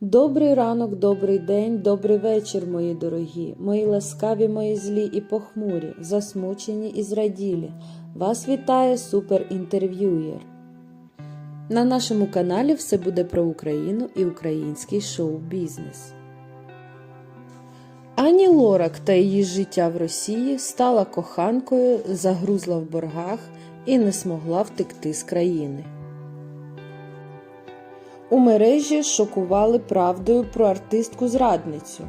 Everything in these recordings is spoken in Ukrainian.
Добрий ранок, добрий день, добрий вечір, мої дорогі, мої ласкаві, мої злі і похмурі, засмучені і зраділі. Вас вітає суперінтерв'юєр. На нашому каналі все буде про Україну і український шоу-бізнес. Ані Лорак та її життя в Росії стала коханкою, загрузла в боргах і не змогла втекти з країни. У мережі шокували правдою про артистку-зрадницю.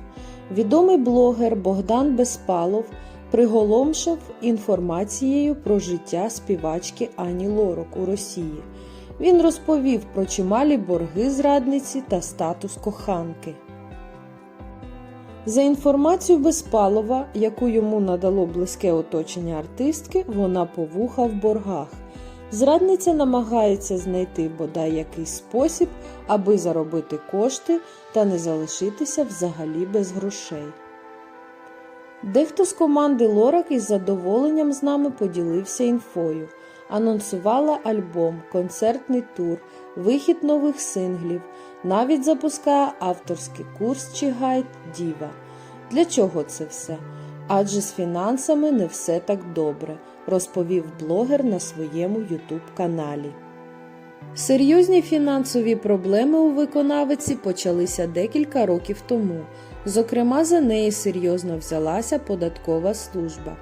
Відомий блогер Богдан Безпалов приголомшив інформацією про життя співачки Ані Лорак у Росії. Він розповів про чималі борги зрадниці та статус коханки. За інформацією Безпалова, яку йому надало близьке оточення артистки, вона повуха в боргах. Зрадниця намагається знайти бодай якийсь спосіб, аби заробити кошти та не залишитися взагалі без грошей. Дехто з команди Лорак із задоволенням з нами поділився інфою, анонсувала альбом, концертний тур, вихід нових синглів, навіть запускає авторський курс чи гайд Діва. Для чого це все? Адже з фінансами не все так добре, розповів блогер на своєму ютуб каналі. Серйозні фінансові проблеми у виконавиці почалися декілька років тому. Зокрема, за неї серйозно взялася податкова служба,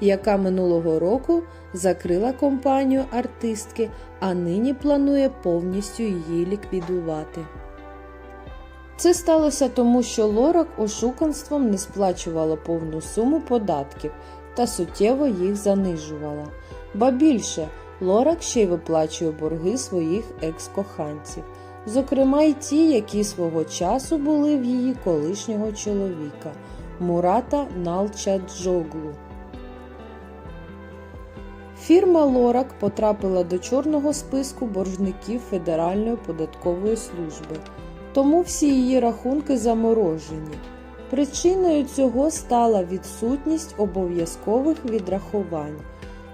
яка минулого року закрила компанію артистки, а нині планує повністю її ліквідувати. Це сталося тому, що Лорак ошуканством не сплачувала повну суму податків та суттєво їх занижувала. Ба більше, Лорак ще й виплачує борги своїх екс-коханців, зокрема й ті, які свого часу були в її колишнього чоловіка Мурата Налчаджоглу. Фірма Лорак потрапила до чорного списку боржників Федеральної податкової служби, тому всі її рахунки заморожені. Причиною цього стала відсутність обов'язкових відрахувань,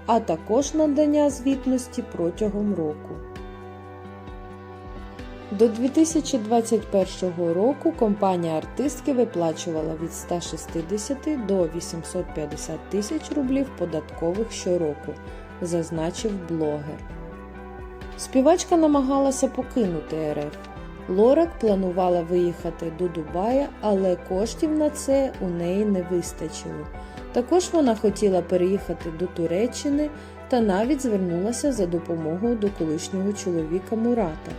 а також надання звітності протягом року. До 2021 року компанія артистки виплачувала від 160 до 850 тисяч рублів податкових щороку, зазначив блогер. Співачка намагалася покинути РФ. Лорак планувала виїхати до Дубая, але коштів на це у неї не вистачило. Також вона хотіла переїхати до Туреччини та навіть звернулася за допомогою до колишнього чоловіка Мурата,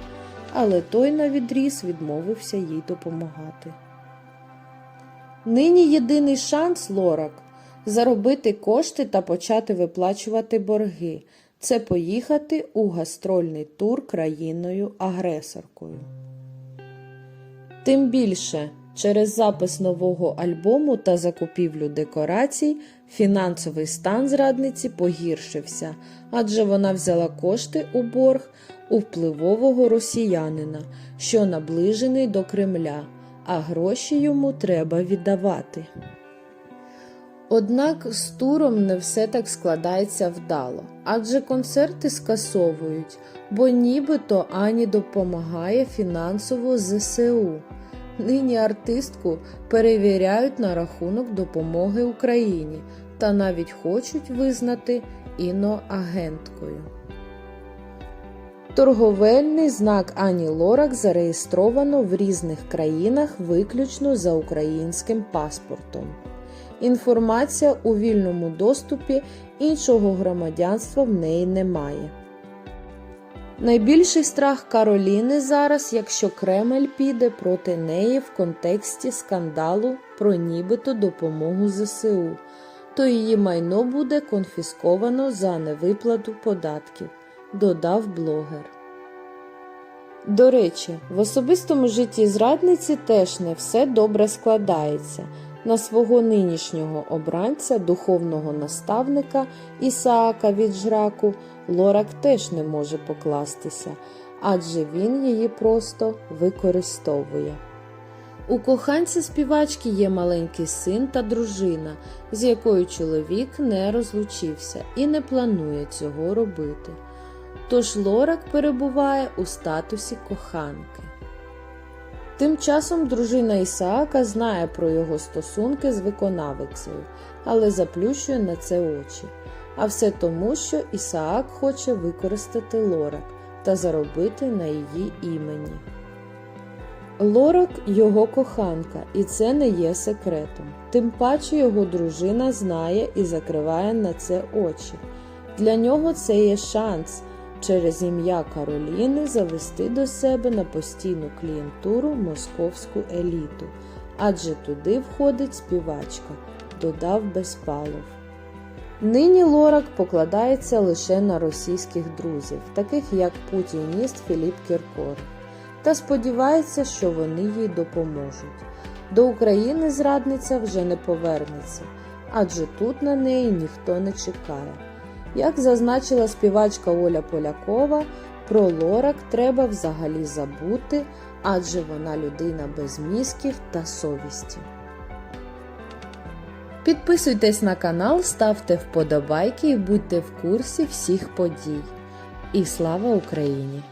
але той на відріз відмовився їй допомагати. Нині єдиний шанс Лорак заробити кошти та почати виплачувати борги це поїхати у гастрольний тур країною-агресоркою. Тим більше, через запис нового альбому та закупівлю декорацій фінансовий стан зрадниці погіршився, адже вона взяла кошти у борг у впливового росіянина, що наближений до Кремля, а гроші йому треба віддавати. Однак з туром не все так складається вдало, адже концерти скасовують, бо нібито Ані допомагає фінансово ЗСУ. Нині артистку перевіряють на рахунок допомоги Україні та навіть хочуть визнати іноагенткою. Торговельний знак Ані Лорак зареєстровано в різних країнах виключно за українським паспортом. Інформація у вільному доступі іншого громадянства в неї немає. Найбільший страх Кароліни зараз, якщо Кремль піде проти неї в контексті скандалу про нібито допомогу ЗСУ, то її майно буде конфісковано за невиплату податків, додав блогер. До речі, в особистому житті зрадниці теж не все добре складається. На свого нинішнього обранця, духовного наставника Ісаака від жраку, Лорак теж не може покластися, адже він її просто використовує. У коханці співачки є маленький син та дружина, з якою чоловік не розлучився і не планує цього робити. Тож Лорак перебуває у статусі коханки. Тим часом дружина Ісаака знає про його стосунки з виконавицею, але заплющує на це очі. А все тому, що Ісаак хоче використати Лорак та заробити на її імені. Лорак його коханка, і це не є секретом. Тим паче його дружина знає і закриває на це очі. Для нього це є шанс через ім'я Кароліни завести до себе на постійну клієнтуру московську еліту, адже туди входить співачка, додав Безпалов. Нині Лорак покладається лише на російських друзів, таких як путініст Філіп Кіркор, та сподівається, що вони їй допоможуть. До України зрадниця вже не повернеться, адже тут на неї ніхто не чекає. Як зазначила співачка Оля Полякова, про Лорак треба взагалі забути, адже вона людина без мізків та совісті. Підписуйтесь на канал, ставте вподобайки і будьте в курсі всіх подій. І слава Україні!